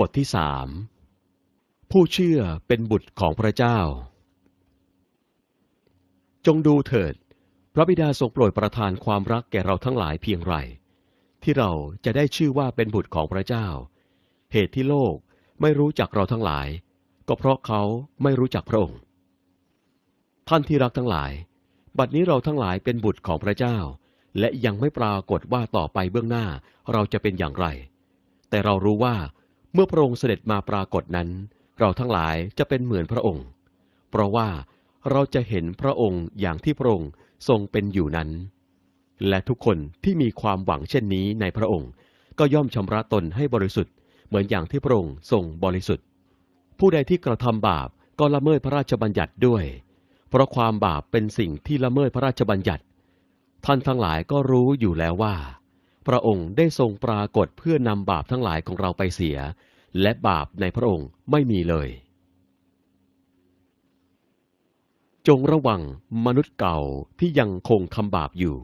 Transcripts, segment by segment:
บทที่สามผู้เชื่อเป็นบุตรของพระเจ้า จงดูเถิด พระบิดาทรงโปรดประทานความรักแก่เราทั้งหลายเพียงไร ที่เราจะได้ชื่อว่าเป็นบุตรของพระเจ้า เหตุที่โลกไม่รู้จักเราทั้งหลาย ก็เพราะเขาไม่รู้จักพระองค์ ท่านที่รักทั้งหลาย บัดนี้เราทั้งหลายเป็นบุตรของพระเจ้า และยังไม่ปรากฏว่าต่อไปเบื้องหน้าเราจะเป็นอย่างไร แต่เรารู้ว่า เมื่อพระองค์เสด็จมาปรากฏนั้น เราทั้งหลายจะเป็นเหมือนพระองค์ เพราะว่าเราจะเห็นพระองค์อย่างที่พระองค์ทรงเป็นอยู่นั้น และทุกคนที่มีความหวังเช่นนี้ในพระองค์ ก็ย่อมชำระตนให้บริสุทธิ์ เหมือนอย่างที่พระองค์ทรงบริสุทธิ์ ผู้ใดที่กระทำบาปก็ละเมิดพระราชบัญญัติด้วย เพราะความบาปเป็นสิ่งที่ละเมิดพระราชบัญญัติ ท่านทั้งหลายก็รู้อยู่แล้วว่า พระองค์ได้ทรงปรากฏเพื่อนำบาปทั้งหลายของเราไปเสีย และบาปในพระองค์ไม่มีเลย จงระวังมนุษย์เก่าที่ยังคงทำบาปอยู่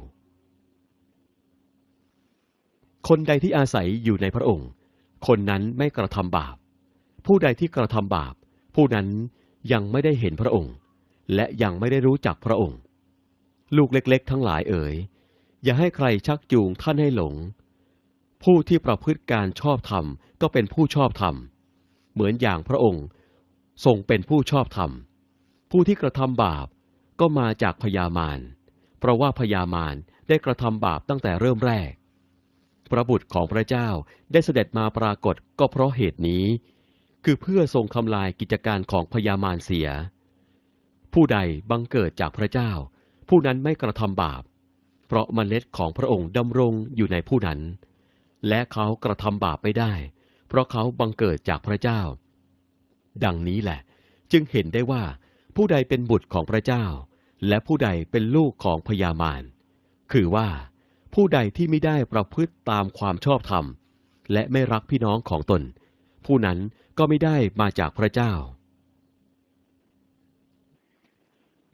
คนใดที่อาศัยอยู่ในพระองค์ คนนั้นไม่กระทำบาป ผู้ใดที่กระทำบาป ผู้นั้นยังไม่ได้เห็นพระองค์ และยังไม่ได้รู้จักพระองค์ ลูกเล็ก ๆ ทั้งหลายเอ๋ย อย่าให้ใครชักจูงท่านให้หลง ผู้ที่ประพฤติการชอบธรรมก็เป็นผู้ชอบธรรม เหมือนอย่างพระองค์ทรงเป็นผู้ชอบธรรม ผู้ที่กระทำบาปก็มาจากพยามาร เพราะว่าพยามารได้กระทำบาปตั้งแต่เริ่มแรก พระบุตรของพระเจ้าได้เสด็จมาปรากฏก็เพราะเหตุนี้ คือเพื่อทรงทำลายกิจการของพยามารเสีย ผู้ใดบังเกิดจากพระเจ้า ผู้นั้นไม่กระทำบาป เพราะเมล็ดของพระองค์ดำรงอยู่ในผู้นั้น และเขากระทำบาปไม่ได้ เพราะเขาบังเกิดจากพระเจ้า ดังนี้แหละ จึงเห็นได้ว่า ผู้ใดเป็นบุตรของพระเจ้า และผู้ใดเป็นลูกของพญามารคือว่า ผู้ใดที่ไม่ได้ประพฤติตามความชอบธรรม และไม่รักพี่น้องของตน ผู้นั้นก็ไม่ได้มาจากพระเจ้า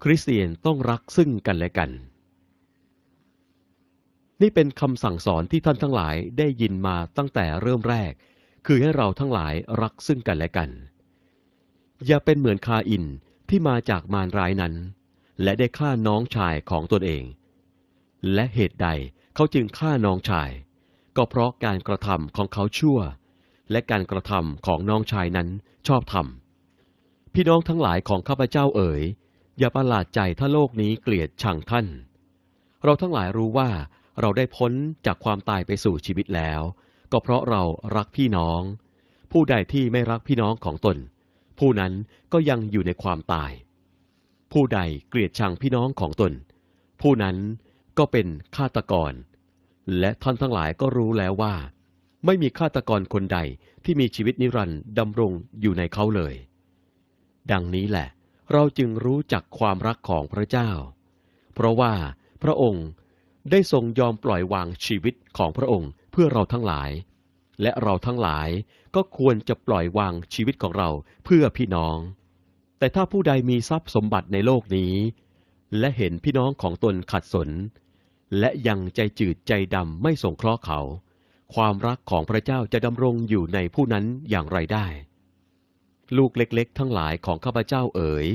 คริสเตียนต้องรักซึ่งกันและกัน นี่เป็นคำสั่งสอนที่ท่านทั้งหลายได้ยินมาตั้งแต่เริ่มแรก คือให้เราทั้งหลายรักซึ่งกันและกัน อย่าเป็นเหมือนคาอินที่มาจากมารร้ายนั้น และได้ฆ่าน้องชายของตนเอง และเหตุใดเขาจึงฆ่าน้องชาย ก็เพราะการกระทำของเขาชั่ว และการกระทำของน้องชายนั้นชอบธรรมพี่น้องทั้งหลายของข้าพเจ้าเอ๋ยอย่าประหลาดใจถ้าโลกนี้เกลียดชังท่าน เราทั้งหลายรู้ว่า เราได้พ้นจากความตายไปสู่ชีวิตแล้ว ก็เพราะเรารักพี่น้อง ผู้ใดที่ไม่รักพี่น้องของตน ผู้นั้นก็ยังอยู่ในความตาย ผู้ใดเกลียดชังพี่น้องของตน ผู้นั้นก็เป็นฆาตกร และท่านทั้งหลายก็รู้แล้วว่า ไม่มีฆาตกรคนใดที่มีชีวิตนิรันดร์ดำรงอยู่ในเขาเลย ดังนี้แหละ เราจึงรู้จักความรักของพระเจ้า เพราะว่าพระองค์ ได้ทรงยอมปล่อยวางชีวิตของพระองค์เพื่อเราทั้งหลาย และเราทั้งหลายก็ควรจะปล่อยวางชีวิตของเราเพื่อพี่น้อง แต่ถ้าผู้ใดมีทรัพย์สมบัติในโลกนี้ และเห็นพี่น้องของตนขัดสน และยังใจจืดใจดำไม่สงเคราะห์เขา ความรักของพระเจ้าจะดำรงอยู่ในผู้นั้นอย่างไรได้ ลูกเล็กๆ ทั้งหลายของข้าพเจ้าเอ๋ย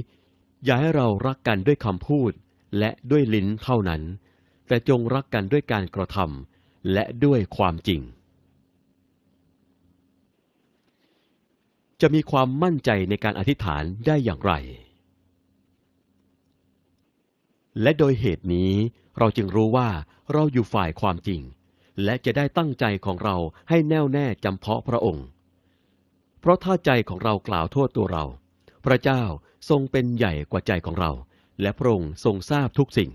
อย่าให้เรารักกันด้วยคำพูดและด้วยลิ้นเท่านั้น แต่จงรักกันด้วยการกระทำและด้วยความจริง จะมีความมั่นใจในการอธิษฐานได้อย่างไร และโดยเหตุนี้เราจึงรู้ว่าเราอยู่ฝ่ายความจริง และจะได้ตั้งใจของเราให้แน่วแน่จำเพาะพระองค์ เพราะถ้าใจของเรากล่าวโทษตัวเรา พระเจ้าทรงเป็นใหญ่กว่าใจของเรา และพระองค์ทรงทราบทุกสิ่ง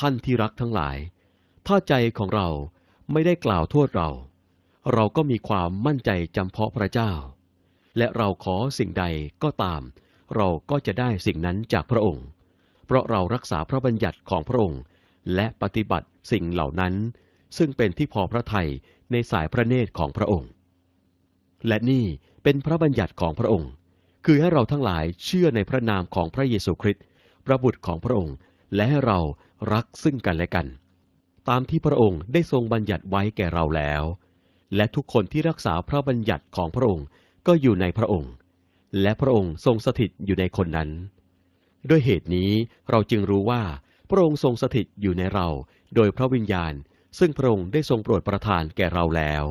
ท่านที่รักทั้งหลาย ถ้าใจของเราไม่ได้กล่าวโทษเรา เราก็มีความมั่นใจจำเพาะพระเจ้า และเราขอสิ่งใดก็ตาม เราก็จะได้สิ่งนั้นจากพระองค์ เพราะเรารักษาพระบัญญัติของพระองค์ และปฏิบัติสิ่งเหล่านั้น ซึ่งเป็นที่พอพระทัยในสายพระเนตรของพระองค์ และนี่เป็นพระบัญญัติของพระองค์ คือให้เราทั้งหลายเชื่อในพระนามของพระเยซูคริสต์พระบุตรของพระองค์ และให้เรา รักซึ่งกันและกัน ตามที่พระองค์ได้ทรงบัญญัติไว้แก่เราแล้ว และทุกคนที่รักษาพระบัญญัติของพระองค์ก็อยู่ในพระองค์ และพระองค์ทรงสถิตอยู่ในคนนั้น ด้วยเหตุนี้เราจึงรู้ว่าพระองค์ทรงสถิตอยู่ในเรา โดยพระวิญญาณ ซึ่งพระองค์ได้ทรงโปรดประทานแก่เราแล้ว